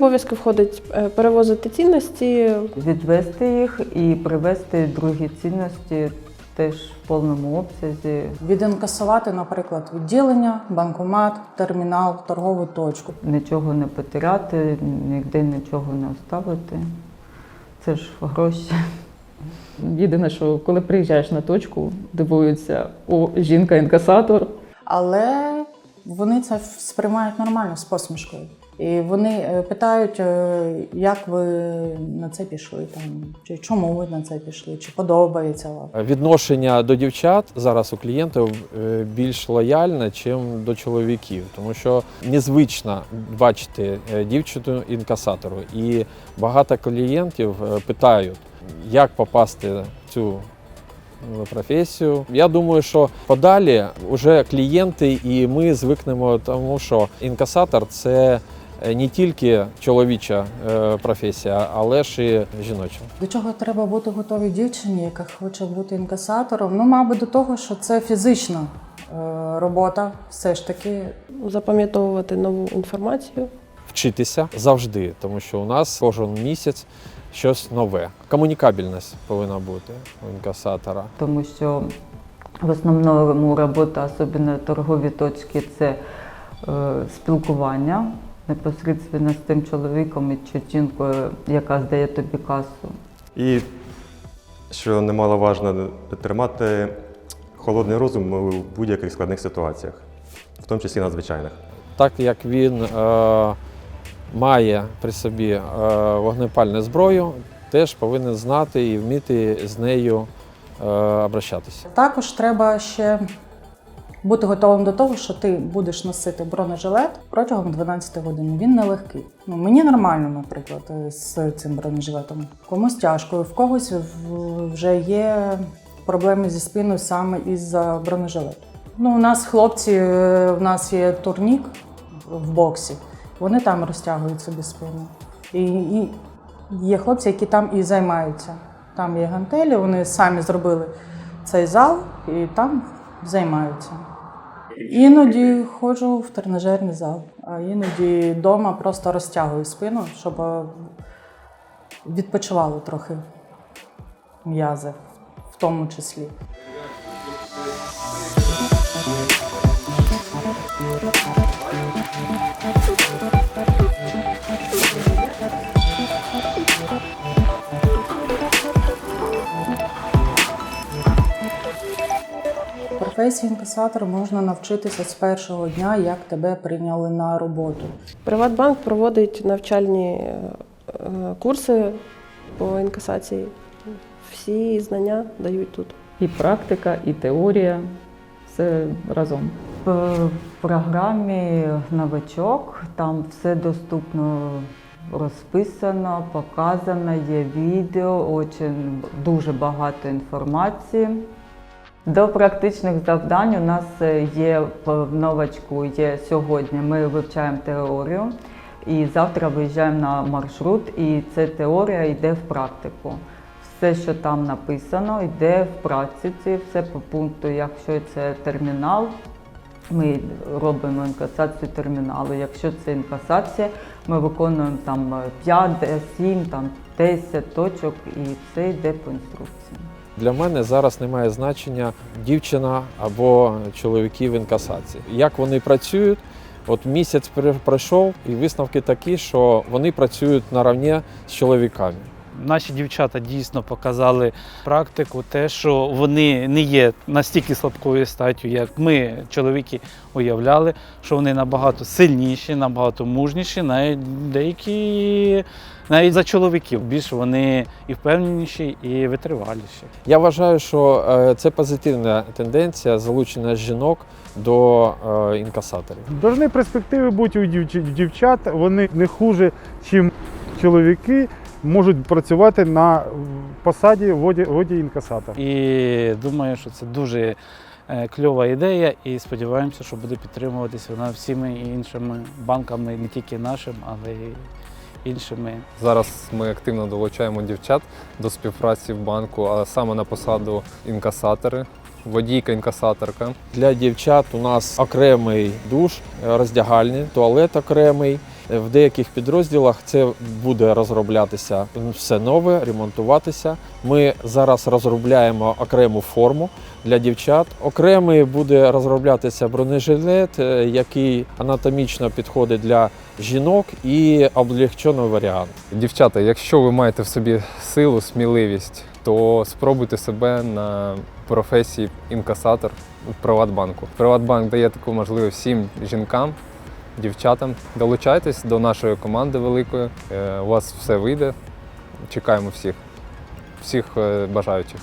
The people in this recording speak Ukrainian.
обов'язки входить е, перевозити цінності, Відвести їх і привезти другі цінності теж в повному обсязі. Відінкасувати, наприклад, відділення, банкомат, термінал, торгову точку. Нічого не потеряти, ніде нічого не оставити. Це ж гроші. Єдине, що коли приїжджаєш на точку, дивуються, о, жінка-інкасатор. Але вони це сприймають нормально з посмішкою. І вони е, питають, е, як ви на це пішли, там, чи чому ви на це пішли, чи подобається вам. Відношення до дівчат зараз у клієнтів е, більш лояльне, ніж до чоловіків, тому що незвично бачити дівчину інкасатору. І багато клієнтів питають, як попасти в цю е, професію. Я думаю, що подалі вже клієнти і ми звикнемо тому, що інкасатор це не тільки чоловіча е, професія, але ж і жіноча. До чого треба бути готовій дівчині, яка хоче бути інкасатором? Ну, мабуть, до того, що це фізична е, робота, все ж таки. запам'ятовувати нову інформацію. вчитися завжди, тому що у нас кожен місяць щось нове. Комунікабельність повинна бути у інкасатора. Тому що в основному робота, особливо торгові точки, це е, спілкування непосередньо з тим чоловіком чи жінкою, яка здає тобі касу. І що немаловажно, тримати холодний розум у будь-яких складних ситуаціях, в тому числі надзвичайних. Так як він е, має при собі е, вогнепальну зброю, теж повинен знати і вміти з нею е, обращатися. Також треба ще бути готовим до того, що ти будеш носити бронежилет протягом 12 годин. Він нелегкий. Ну, мені нормально, наприклад, з цим бронежилетом. Комусь тяжко, в когось вже є проблеми зі спиною саме із-за бронежилету. Ну, у нас хлопці, е, у нас є турнік в боксі, вони там розтягують собі спину. І, і є хлопці, які там і займаються. Там є гантелі, вони самі зробили цей зал і там займаються. Іноді ходжу в тренажерний зал, а іноді вдома просто розтягую спину, щоб відпочивали трохи м'язи в тому числі. Професії інкасатора можна навчитися з першого дня, як тебе прийняли на роботу. Приватбанк проводить навчальні е, курси по інкасації. Всі знання дають тут. І практика, і теорія все разом. В програмі новачок там все доступно розписано, показано, є відео, очень, дуже багато інформації. До практичних завдань у нас е, є в новачку, є сьогодні. Ми вивчаємо теорію і завтра виїжджаємо на маршрут, і ця теорія йде в практику. Все, що там написано, йде в практиці, все по пункту. Якщо це термінал, ми робимо інкасацію терміналу. Якщо це інкасація, ми виконуємо там 5, 7, там 10 точок, і це йде по інструкції. Для мене зараз немає значення дівчина або чоловіки в інкасації. Як вони працюють, от місяць пройшов, і висновки такі, що вони працюють наравні з чоловіками. Наші дівчата дійсно показали практику, те, що вони не є настільки слабкою статтю, як ми, чоловіки, уявляли, що вони набагато сильніші, набагато мужніші, навіть деякі навіть за чоловіків більш вони і впевненіші, і витриваліші. Я вважаю, що е, це позитивна тенденція залучення жінок до е, інкасаторів. Должны перспективи бути у дівч- дівчат, вони не хуже, ніж чоловіки можуть працювати на посаді воді, воді інкасатор. І думаю, що це дуже е, кльова ідея, і сподіваємося, що буде підтримуватися вона всіми іншими банками, не тільки нашим, але й іншими. Зараз ми активно долучаємо дівчат до співпраці в банку, а саме на посаду інкасатори, водійка-інкасаторка. Для дівчат у нас окремий душ, е, роздягальний, туалет окремий В деяких підрозділах це буде розроблятися все нове, ремонтуватися. Ми зараз розробляємо окрему форму для дівчат. Окремий буде розроблятися бронежилет, е, який анатомічно підходить для жінок, і облегчений варіант. Дівчата, якщо ви маєте в собі силу, сміливість, то спробуйте себе на професії інкасатор в Приватбанку. Приватбанк дає таку можливість всім жінкам, дівчатам. Долучайтесь до нашої команди великої. Е, У вас все вийде. Чекаємо всіх, всіх е, бажаючих.